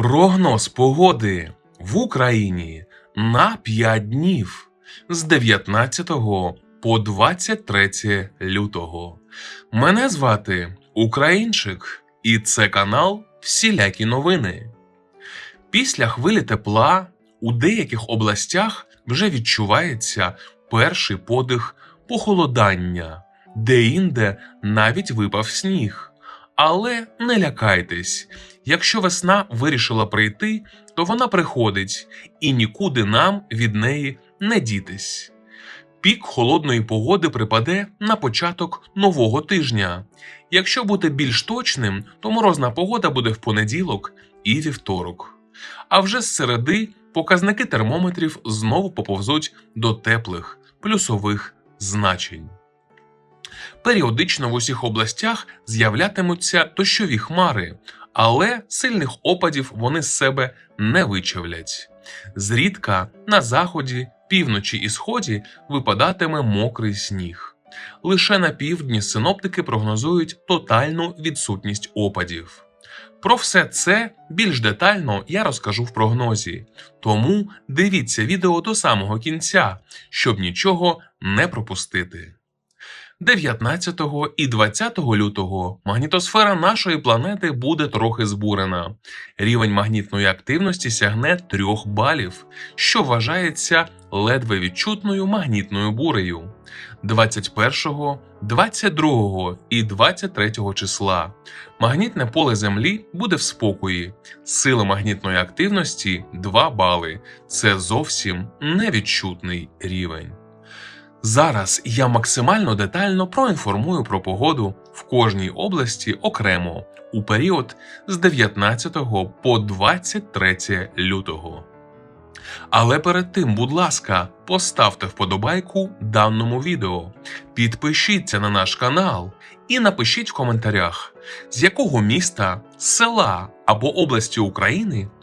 Прогноз погоди в Україні на 5 днів з 19 по 23 лютого. Мене звати Українчик, і це канал Всілякі новини. Після хвилі тепла у деяких областях вже відчувається перший подих похолодання, де-інде навіть випав сніг. Але не лякайтесь, якщо весна вирішила прийти, то вона приходить і нікуди нам від неї не дітись. Пік холодної погоди припаде на початок нового тижня. Якщо бути більш точним, то морозна погода буде в понеділок і вівторок. А вже з середи показники термометрів знову поповзуть до теплих плюсових значень. Періодично в усіх областях з'являтимуться дощові хмари, але сильних опадів вони з себе не вичавлять. Зрідка на заході, півночі і сході випадатиме мокрий сніг. Лише на півдні синоптики прогнозують тотальну відсутність опадів. Про все це більш детально я розкажу в прогнозі, тому дивіться відео до самого кінця, щоб нічого не пропустити. 19 і 20 лютого магнітосфера нашої планети буде трохи збурена. Рівень магнітної активності сягне 3 балів, що вважається ледве відчутною магнітною бурею. 21, 22 і 23 числа магнітне поле Землі буде в спокої. Сила магнітної активності 2 бали. Це зовсім невідчутний рівень. Зараз я максимально детально проінформую про погоду в кожній області окремо у період з 19 по 23 лютого. Але перед тим, будь ласка, поставте вподобайку даному відео, підпишіться на наш канал і напишіть в коментарях, з якого міста, села або області України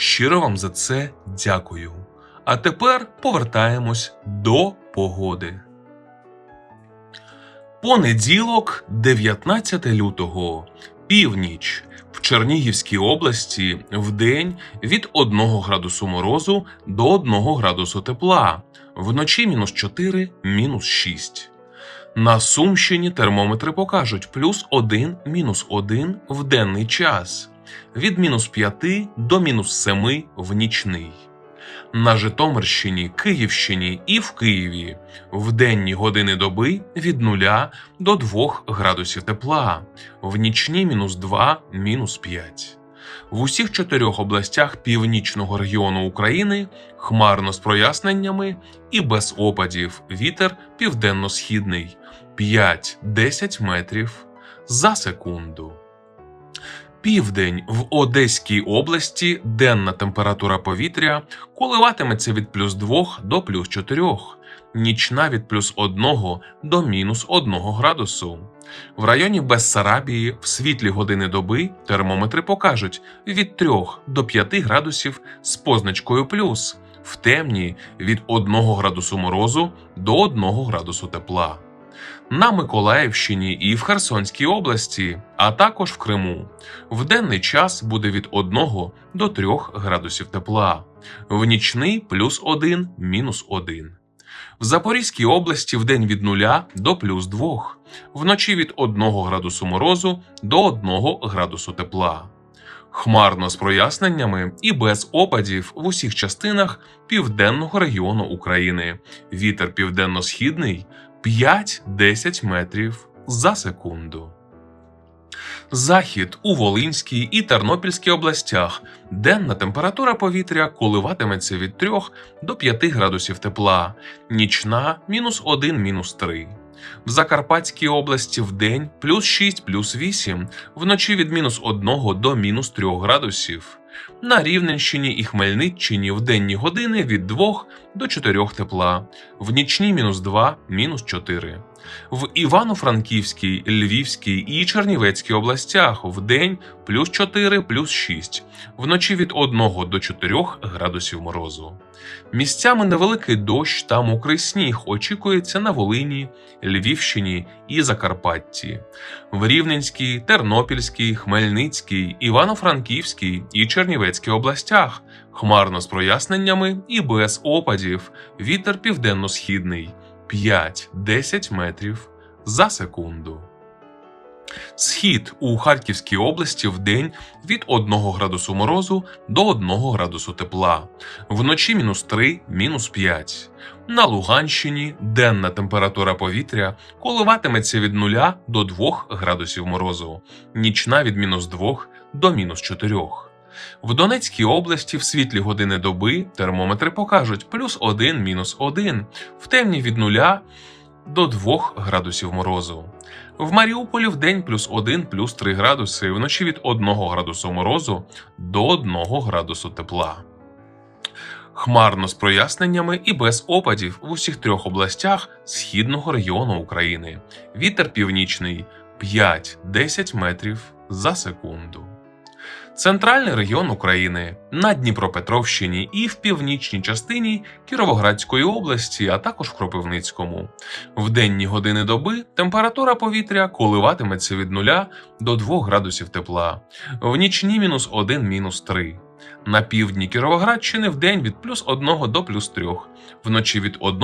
Щиро вам за це дякую. А тепер повертаємось до погоди. Понеділок, 19 лютого, північ. В Чернігівській області в день від 1 градусу морозу до 1 градусу тепла, вночі мінус 4, мінус 6. На Сумщині термометри покажуть плюс 1, мінус 1 в денний час, від мінус 5 до мінус 7 в нічний. На Житомирщині, Київщині і в Києві в денні години доби від 0 до 2 градусів тепла, в нічні мінус 2, мінус 5. В усіх чотирьох областях північного регіону України хмарно з проясненнями і без опадів вітер південно-східний 5-10 метрів за секунду. Південь в Одеській області денна температура повітря коливатиметься від плюс 2 до плюс 4, нічна від плюс 1 до мінус 1 градусу. В районі Бессарабії в світлі години доби термометри покажуть від 3 до 5 градусів з позначкою плюс, в темні від 1 градусу морозу до 1 градусу тепла. На Миколаївщині і в Херсонській області, а також в Криму. В денний час буде від 1 до 3 градусів тепла, в нічний плюс 1, мінус 1. В Запорізькій області в день від 0 до плюс 2, вночі від 1 градусу морозу до 1 градусу тепла. Хмарно з проясненнями і без опадів в усіх частинах південного регіону України. Вітер південно-східний 5-10 метрів за секунду. Захід у Волинській і Тернопільській областях. Денна температура повітря коливатиметься від 3 до 5 градусів тепла, нічна мінус 1 мінус 3. В Закарпатській області в день плюс 6 плюс 8, вночі від мінус 1 до мінус 3 градусів. На Рівненщині і Хмельниччині в денні години від 2 до 4 тепла, в нічні мінус 2, мінус 4. В Івано-Франківській, Львівській і Чернівецькій областях в день плюс 4 плюс 6, вночі від 1 до 4 градусів морозу. Місцями невеликий дощ та мокрий сніг очікується на Волині, Львівщині і Закарпатті. В Рівненській, Тернопільській, Хмельницькій, Івано-Франківській і Чернівецькій областях хмарно з проясненнями і без опадів. Вітер південно-східний 5-10 метрів за секунду. Схід у Харківській області в день від 1 градусу морозу до 1 градусу тепла, вночі мінус 3, мінус 5. На Луганщині денна температура повітря коливатиметься від 0 до 2 градусів морозу, нічна від мінус 2 до мінус 4. В Донецькій області в світлі години доби термометри покажуть плюс 1, мінус 1, в темні від 0 до 2 градусів морозу. В Маріуполі в день плюс 1, плюс 3 градуси, вночі від 1 градусу морозу до 1 градусу тепла. Хмарно з проясненнями і без опадів в усіх трьох областях східного регіону України. Вітер північний 5-10 метрів за секунду. Центральний регіон України на Дніпропетровщині і в північній частині Кіровоградської області, а також в Кропивницькому. В денні години доби температура повітря коливатиметься від 0 до 2 градусів тепла, в нічні мінус 1 мінус 3. На півдні Кіровоградщини в день від плюс 1 до плюс 3, вночі від 1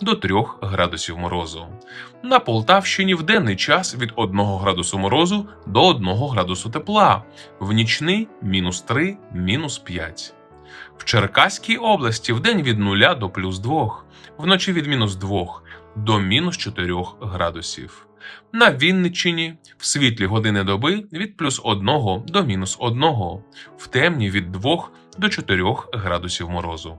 до 3 градусів морозу. На Полтавщині в денний час від 1 градусу морозу до 1 градусу тепла, в нічний мінус 3, мінус 5. В Черкаській області в день від 0 до плюс 2, вночі від мінус 2 до мінус 4 градусів. На Вінниччині в світлі години доби від плюс 1 до мінус 1, в темні від 2 до 4 градусів морозу.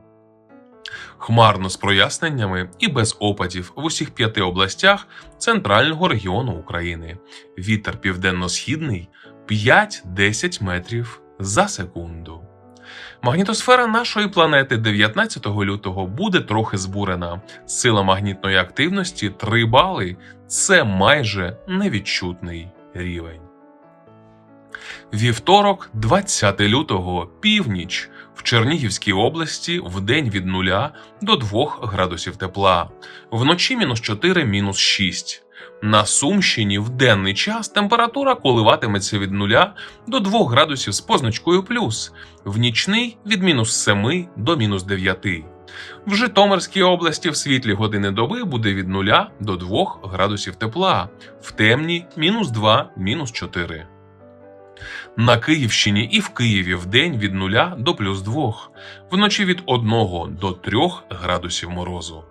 Хмарно з проясненнями і без опадів в усіх п'яти областях центрального регіону України. Вітер південно-східний 5-10 метрів за секунду. Магнітосфера нашої планети 19 лютого буде трохи збурена. Сила магнітної активності 3 бали це майже невідчутний рівень. Вівторок, 20 лютого, північ. В Чернігівській області в день від 0 до 2 градусів тепла, вночі мінус 4 мінус 6. На Сумщині в денний час температура коливатиметься від 0 до 2 градусів з позначкою плюс, в нічний від мінус 7 до мінус 9. В Житомирській області в світлі години доби буде від 0 до 2 градусів тепла, в темні мінус 2 мінус 4. На Київщині і в Києві в день від 0 до плюс 2, вночі від 1 до 3 градусів морозу.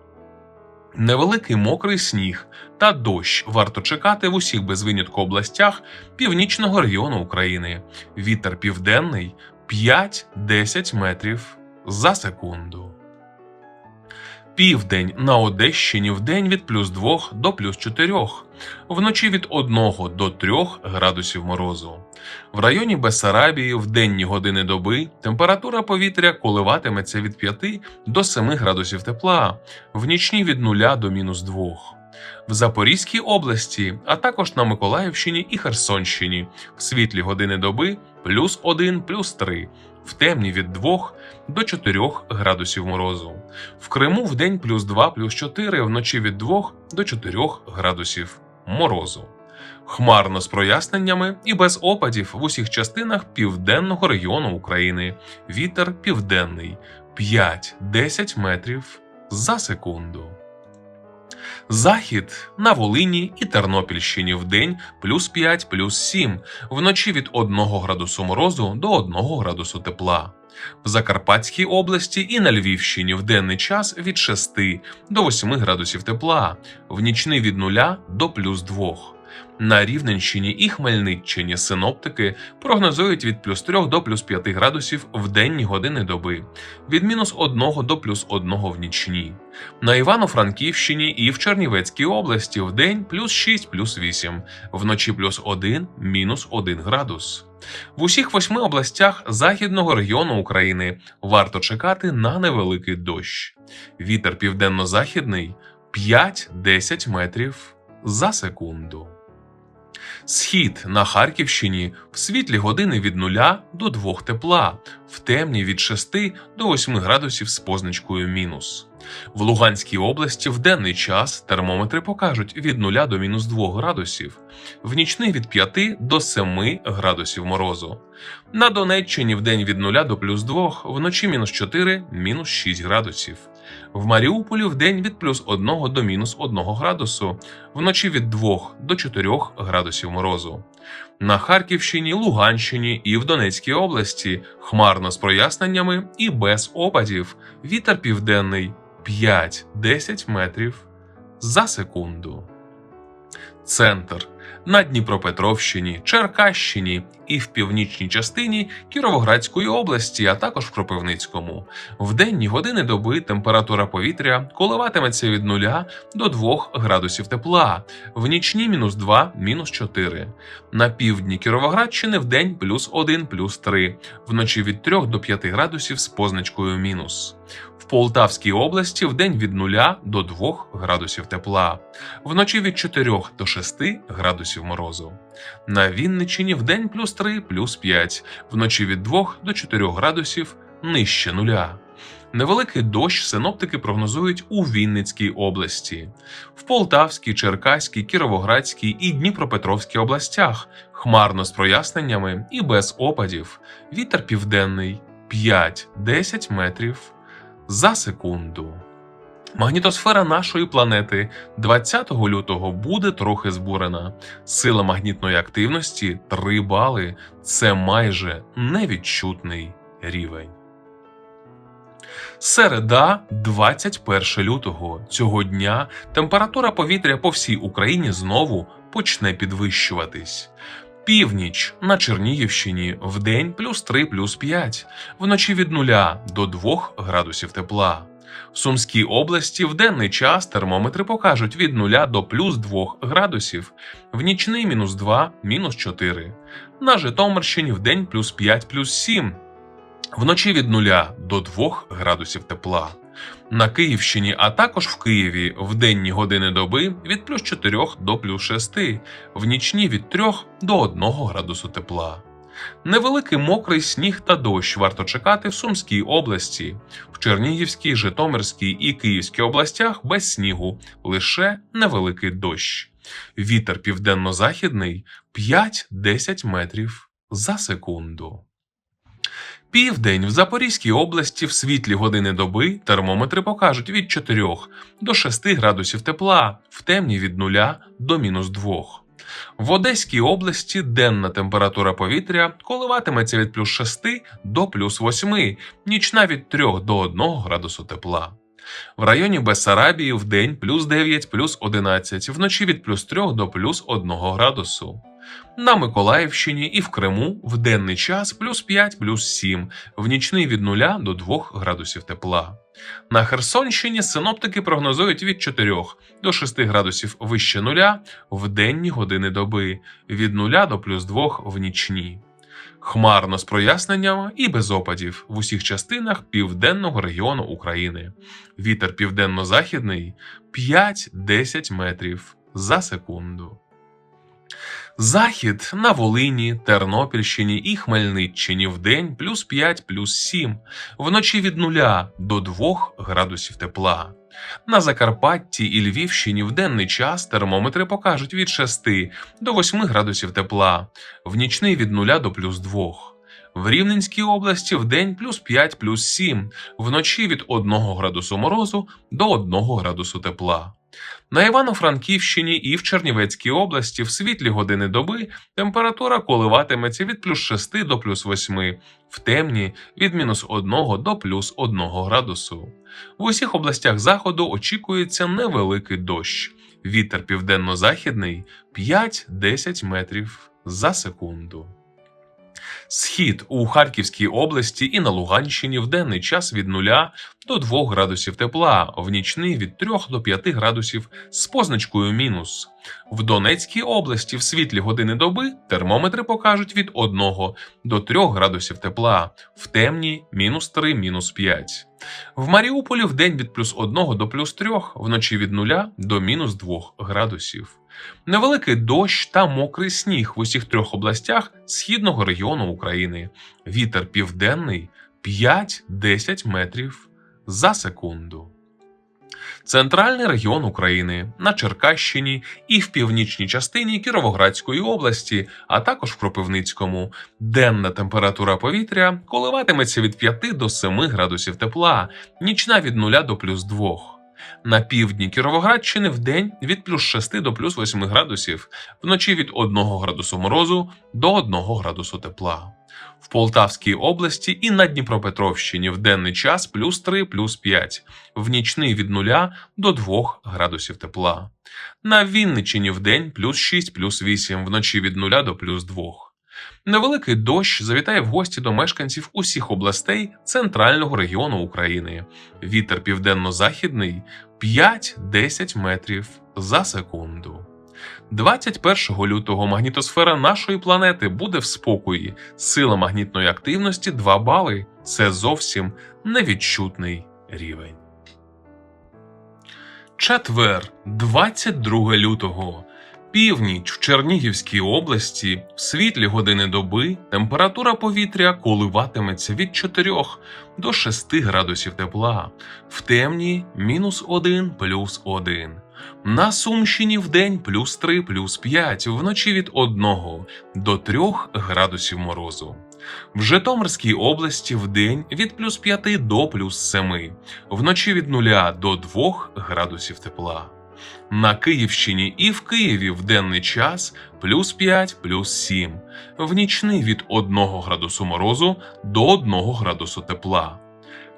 Невеликий мокрий сніг та дощ варто чекати в усіх без винятку областях північного регіону України. Вітер південний 5-10 метрів за секунду. Південь на Одещині в день від плюс 2 до плюс 4, вночі від 1 до 3 градусів морозу. В районі Бессарабії в денні години доби температура повітря коливатиметься від 5 до 7 градусів тепла, в нічні від 0 до мінус 2. В Запорізькій області, а також на Миколаївщині і Херсонщині в світлі години доби плюс 1 плюс 3, в темні від 2 до 4 градусів морозу. В Криму в день плюс 2 плюс 4, вночі від 2 до 4 градусів морозу. Хмарно з проясненнями і без опадів в усіх частинах південного регіону України. Вітер південний 5-10 метрів за секунду. Захід на Волині і Тернопільщині в день плюс 5 плюс 7, вночі від 1 градусу морозу до 1 градусу тепла. В Закарпатській області і на Львівщині в денний час від 6 до 8 градусів тепла, в нічний від 0 до плюс 2. На Рівненщині і Хмельниччині синоптики прогнозують від плюс 3 до плюс 5 градусів в денні години доби, від мінус 1 до плюс 1 в нічні. На Івано-Франківщині і в Чернівецькій області в день плюс 6 плюс 8, вночі плюс 1 мінус 1 градус. В усіх восьми областях західного регіону України варто чекати на невеликий дощ. Вітер південно-західний 5-10 метрів за секунду. Схід на Харківщині в світлі години від 0 до 2 тепла, в темні від 6 до 8 градусів з позначкою мінус. В Луганській області в денний час термометри покажуть від 0 до мінус 2 градусів, в нічний від 5 до 7 градусів морозу. На Донеччині в день від 0 до плюс 2, вночі мінус 4, мінус 6 градусів. В Маріуполі в день від плюс 1 до мінус 1 градусу, вночі від 2 до 4 градусів морозу. На Харківщині, Луганщині і в Донецькій області хмарно з проясненнями і без опадів. Вітер південний 5-10 метрів за секунду. Центр на Дніпропетровщині, Черкащині і в північній частині Кіровоградської області, а також в Кропивницькому. В денні години доби температура повітря коливатиметься від 0 до 2 градусів тепла, в нічні мінус 2, мінус 4. На півдні Кіровоградщини в день плюс 1, плюс 3, вночі від 3 до 5 градусів з позначкою мінус. Полтавській області в день від 0 до 2 градусів тепла, вночі від 4 до 6 градусів морозу. На Вінниччині в день плюс 3, плюс 5, вночі від 2 до 4 градусів нижче нуля. Невеликий дощ синоптики прогнозують у Вінницькій області, в Полтавській, Черкаській, Кіровоградській і Дніпропетровській областях, хмарно з проясненнями і без опадів. Вітер південний 5-10 метрів за секунду. Магнітосфера нашої планети 20 лютого буде трохи збурена. Сила магнітної активності 3 бали. Це майже невідчутний рівень. Середа, 21 лютого. Цього дня температура повітря по всій Україні знову почне підвищуватись. Північ на Чернігівщині в день плюс 3 плюс 5, вночі від 0 до 2 градусів тепла. В Сумській області в денний час термометри покажуть від 0 до плюс 2 градусів, в нічний мінус 2, мінус 4. На Житомирщині в день плюс 5 плюс 7, вночі від 0 до 2 градусів тепла. На Київщині, а також в Києві в денні години доби від плюс 4 до плюс 6, в нічні від 3 до 1 градусу тепла. Невеликий мокрий сніг та дощ варто чекати в Сумській області, в Чернігівській, Житомирській і Київській областях без снігу, лише невеликий дощ. Вітер південно-західний 5-10 метрів за секунду. Південь в Запорізькій області в світлі години доби термометри покажуть від 4 до 6 градусів тепла, в темні від 0 до мінус 2. В Одеській області денна температура повітря коливатиметься від плюс 6 до плюс 8, нічна від 3 до 1 градусу тепла. В районі Бессарабії в день плюс 9, плюс 11, вночі від плюс 3 до плюс 1 градусу. На Миколаївщині і в Криму в денний час плюс 5, плюс 7, в нічний від 0 до 2 градусів тепла. На Херсонщині синоптики прогнозують від 4 до 6 градусів вище нуля в денні години доби, від 0 до плюс 2 в нічні. Хмарно з проясненнями і без опадів в усіх частинах південного регіону України. Вітер південно-західний 5-10 метрів за секунду. Захід на Волині, Тернопільщині і Хмельниччині в день плюс 5 плюс 7, вночі від 0 до 2 градусів тепла. На Закарпатті і Львівщині в денний час термометри покажуть від 6 до 8 градусів тепла, в нічний від 0 до плюс 2. В Рівненській області в день плюс 5 плюс 7, вночі від 1 градусу морозу до 1 градусу тепла. На Івано-Франківщині і в Чернівецькій області в світлі години доби температура коливатиметься від плюс 6 до плюс 8, в темні від мінус 1 до плюс 1 градусу. В усіх областях заходу очікується невеликий дощ. Вітер південно-західний 5-10 метрів за секунду. Схід у Харківській області і на Луганщині в денний час від 0 до 2 градусів тепла, в нічний від 3 до 5 градусів з позначкою мінус. В Донецькій області в світлі години доби термометри покажуть від 1 до 3 градусів тепла, в темні мінус 3, мінус 5. В Маріуполі в день від плюс 1 до плюс 3, вночі від 0 до мінус 2 градусів. Невеликий дощ та мокрий сніг в усіх трьох областях східного регіону України. Вітер південний 5-10 метрів за секунду. Центральний регіон України на Черкащині і в північній частині Кіровоградської області, а також в Кропивницькому. Денна температура повітря коливатиметься від 5 до 7 градусів тепла, нічна від 0 до плюс 2. На півдні Кіровоградщини в день від плюс 6 до плюс 8 градусів, вночі від 1 градусу морозу до 1 градусу тепла. В Полтавській області і на Дніпропетровщині в денний час плюс 3, плюс 5, в нічний від 0 до 2 градусів тепла. На Вінниччині в день плюс 6, плюс 8, вночі від 0 до плюс 2. Невеликий дощ завітає в гості до мешканців усіх областей центрального регіону України. Вітер південно-західний 5-10 метрів за секунду. 21 лютого магнітосфера нашої планети буде в спокої. Сила магнітної активності 2 бали. Це зовсім невідчутний рівень. Четвер, 22 лютого. Північ в Чернігівській області в світлі години доби температура повітря коливатиметься від 4 до 6 градусів тепла, в темні мінус 1 плюс 1. На Сумщині в день плюс 3 плюс 5, вночі від 1 до 3 градусів морозу. В Житомирській області в день від плюс 5 до плюс 7, вночі від 0 до 2 градусів тепла. На Київщині і в Києві в денний час плюс 5, плюс 7, в нічний від 1 градусу морозу до 1 градусу тепла.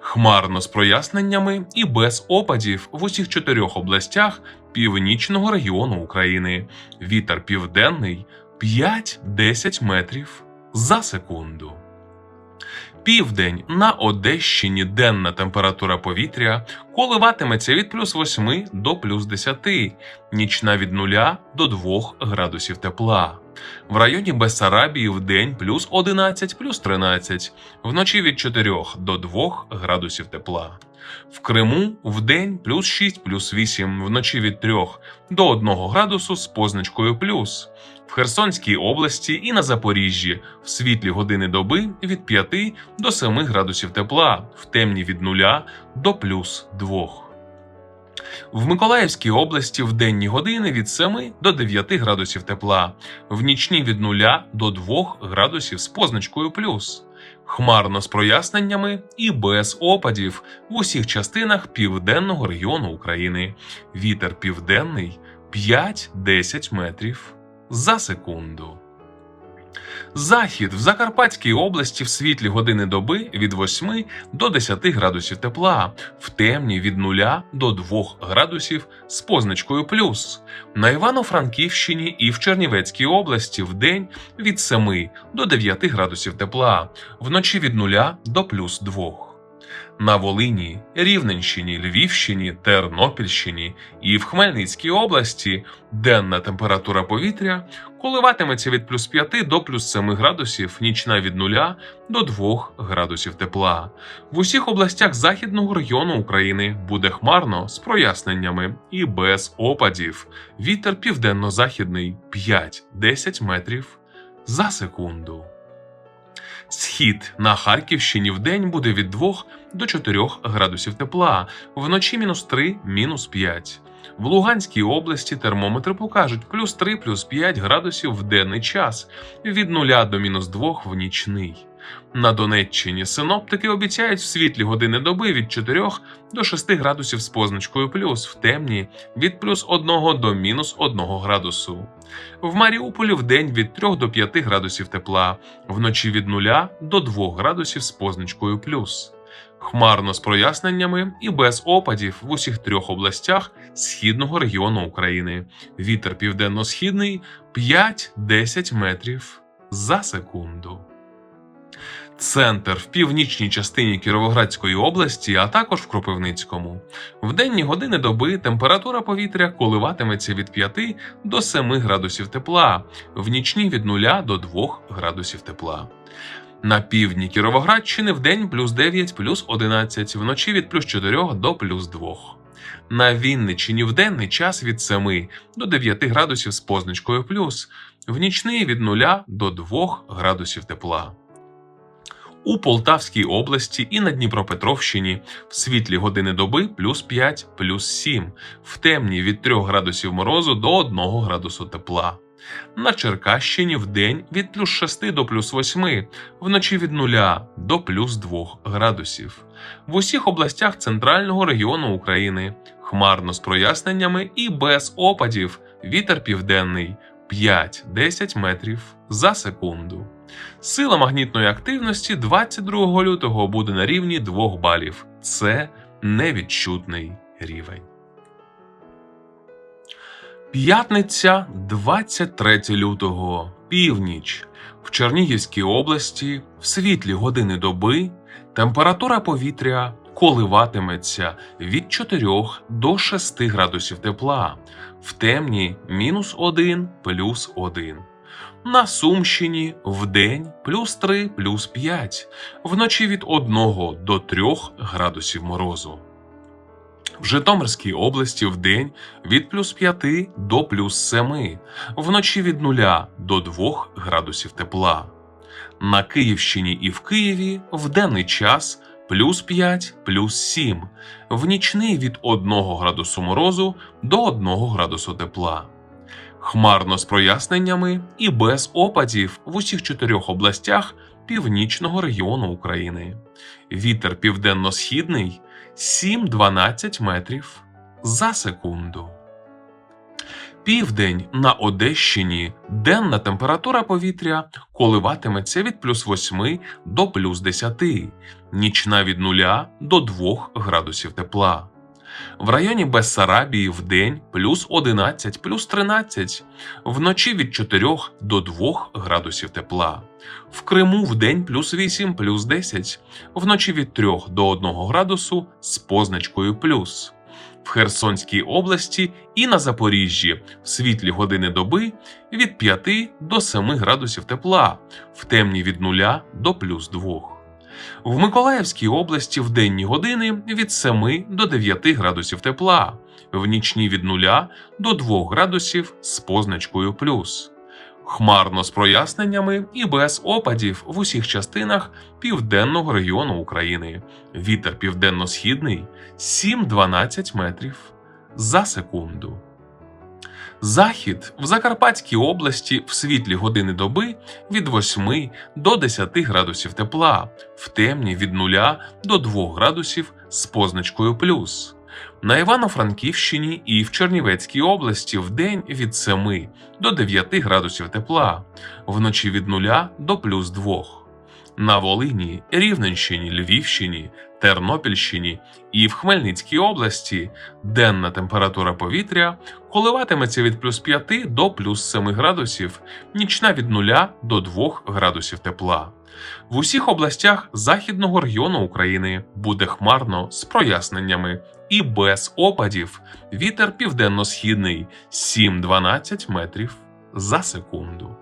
Хмарно з проясненнями і без опадів в усіх чотирьох областях північного регіону України. Вітер південний 5-10 метрів за секунду. Південь на Одещині денна температура повітря коливатиметься від плюс 8 до плюс 10, нічна від 0 до 2 градусів тепла. В районі Бессарабії в день плюс 11 плюс 13, вночі від 4 до 2 градусів тепла. В Криму в день плюс 6 плюс 8, вночі від 3 до 1 градусу з позначкою плюс. В Херсонській області і на Запоріжжі в світлі години доби від 5 до 7 градусів тепла, в темні від 0 до плюс 2. В Миколаївській області в денні години від 7 до 9 градусів тепла, в нічні від 0 до 2 градусів з позначкою плюс. Хмарно з проясненнями і без опадів в усіх частинах південного регіону України. Вітер південний 5-10 метрів за секунду. Захід в Закарпатській області в світлі години доби від 8 до 10 градусів тепла, в темні від 0 до 2 градусів з позначкою плюс. На Івано-Франківщині і в Чернівецькій області в день від 7 до 9 градусів тепла, вночі від 0 до плюс 2. На Волині, Рівненщині, Львівщині, Тернопільщині і в Хмельницькій області денна температура повітря коливатиметься від плюс 5 до плюс 7 градусів, нічна від 0 до 2 градусів тепла. В усіх областях західного регіону України буде хмарно з проясненнями і без опадів. Вітер південно-західний 5-10 метрів за секунду. Схід на Харківщині в день буде від 2 до 4 градусів тепла, вночі мінус 3, мінус 5. В Луганській області термометри покажуть плюс 3, плюс 5 градусів в денний час, від 0 до мінус 2 в нічний. На Донеччині синоптики обіцяють в світлі години доби від 4 до 6 градусів з позначкою плюс, в темні від плюс 1 до мінус 1 градусу. В Маріуполі в день від 3 до 5 градусів тепла, вночі від 0 до 2 градусів з позначкою плюс. Хмарно з проясненнями і без опадів в усіх трьох областях східного регіону України. Вітер південно-східний 5-10 метрів за секунду. Центр в північній частині Кіровоградської області, а також в Кропивницькому. В денні години доби температура повітря коливатиметься від 5 до 7 градусів тепла, в нічні від 0 до 2 градусів тепла. На півдні Кіровоградщини в день плюс 9, плюс 11, вночі від плюс 4 до плюс 2. На Вінниччині в денний час від 7 до 9 градусів з позначкою плюс, в нічний від 0 до 2 градусів тепла. У Полтавській області і на Дніпропетровщині в світлі години доби плюс 5, плюс 7, в темні від 3 градусів морозу до 1 градусу тепла. На Черкащині в день від плюс 6 до плюс 8, вночі від 0 до плюс 2 градусів. В усіх областях центрального регіону України хмарно з проясненнями і без опадів вітер південний 5-10 метрів за секунду. Сила магнітної активності 22 лютого буде на рівні 2 балів. Це невідчутний рівень. П'ятниця 23 лютого. Північ. В Чернігівській області в світлі години доби температура повітря коливатиметься від 4 до 6 градусів тепла, в темні мінус 1 плюс 1. На Сумщині вдень плюс 3 плюс 5, вночі від 1 до 3 градусів морозу. В Житомирській області вдень від плюс 5 до плюс 7, вночі від 0 до 2 градусів тепла. На Київщині і в Києві в денний час плюс 5 плюс 7, в нічний від 1 градусу морозу до 1 градусу тепла. Хмарно з проясненнями і без опадів в усіх чотирьох областях північного регіону України. Вітер південно-східний 7-12 метрів за секунду. Південь на Одещині денна температура повітря коливатиметься від плюс 8 до плюс 10, нічна від 0 до 2 градусів тепла. В районі Бессарабії в день плюс 11, плюс 13, вночі від 4 до 2 градусів тепла. В Криму в день плюс 8, плюс 10, вночі від 3 до 1 градусу з позначкою плюс. В Херсонській області і на Запоріжжі в світлі години доби від 5 до 7 градусів тепла, в темні від 0 до плюс 2. В Миколаївській області в денні години від 7 до 9 градусів тепла, в нічні від 0 до 2 градусів з позначкою плюс. Хмарно з проясненнями і без опадів в усіх частинах південного регіону України. Вітер південно-східний 7-12 метрів за секунду. Захід в Закарпатській області в світлі години доби від 8 до 10 градусів тепла, в темні від 0 до 2 градусів з позначкою плюс. На Івано-Франківщині і в Чернівецькій області в день від 7 до 9 градусів тепла, вночі від 0 до плюс 2. На Волині, Рівненщині, Львівщині, Тернопільщині і в Хмельницькій області денна температура повітря коливатиметься від плюс 5 до плюс 7 градусів, нічна від 0 до 2 градусів тепла. В усіх областях західного регіону України буде хмарно з проясненнями і без опадів. Вітер південно-східний 7-12 метрів за секунду.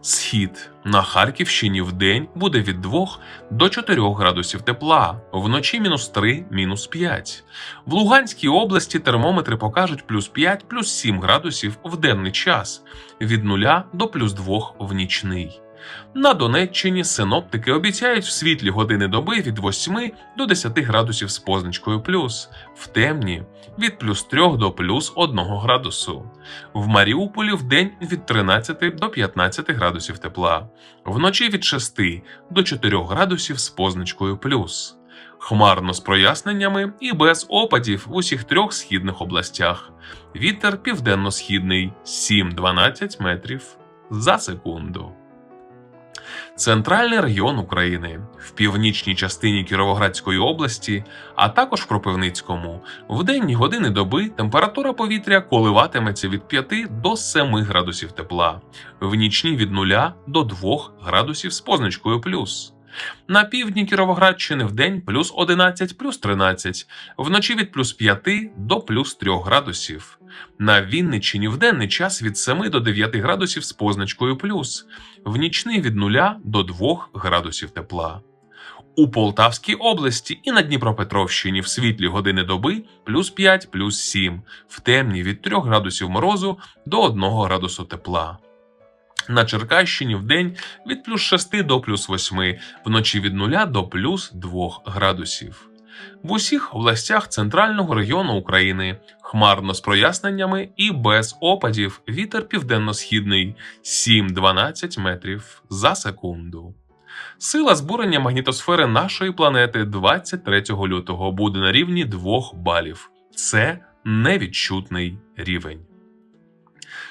Схід на Харківщині в день буде від 2 до 4 градусів тепла, вночі мінус 3, мінус 5. В Луганській області термометри покажуть плюс 5, плюс 7 градусів в денний час, від 0 до плюс 2 в нічний. На Донеччині синоптики обіцяють в світлі години доби від 8 до 10 градусів з позначкою плюс, в темні від плюс 3 до плюс 1 градусу. В Маріуполі в день від 13 до 15 градусів тепла, вночі від 6 до 4 градусів з позначкою плюс. Хмарно з проясненнями і без опадів в усіх трьох східних областях. Вітер південно-східний 7-12 метрів за секунду. Центральний регіон України в північній частині Кіровоградської області, а також в Кропивницькому. В денні години доби температура повітря коливатиметься від 5 до 7 градусів тепла, в нічні від 0 до 2 градусів з позначкою плюс. На півдні Кіровоградщини в день плюс 11, плюс 13, вночі від плюс 5 до плюс 3 градусів. На Вінниччині в денний час від 7 до 9 градусів з позначкою плюс, в нічний від 0 до 2 градусів тепла. У Полтавській області і на Дніпропетровщині в світлі години доби плюс 5, плюс 7, в темні від 3 градусів морозу до 1 градусу тепла. На Черкащині в день від плюс 6 до плюс 8, вночі від 0 до плюс 2 градусів. В усіх областях центрального регіону України хмарно з проясненнями і без опадів вітер південно-східний 7-12 метрів за секунду. Сила збурення магнітосфери нашої планети 23 лютого буде на рівні 2 балів. Це невідчутний рівень.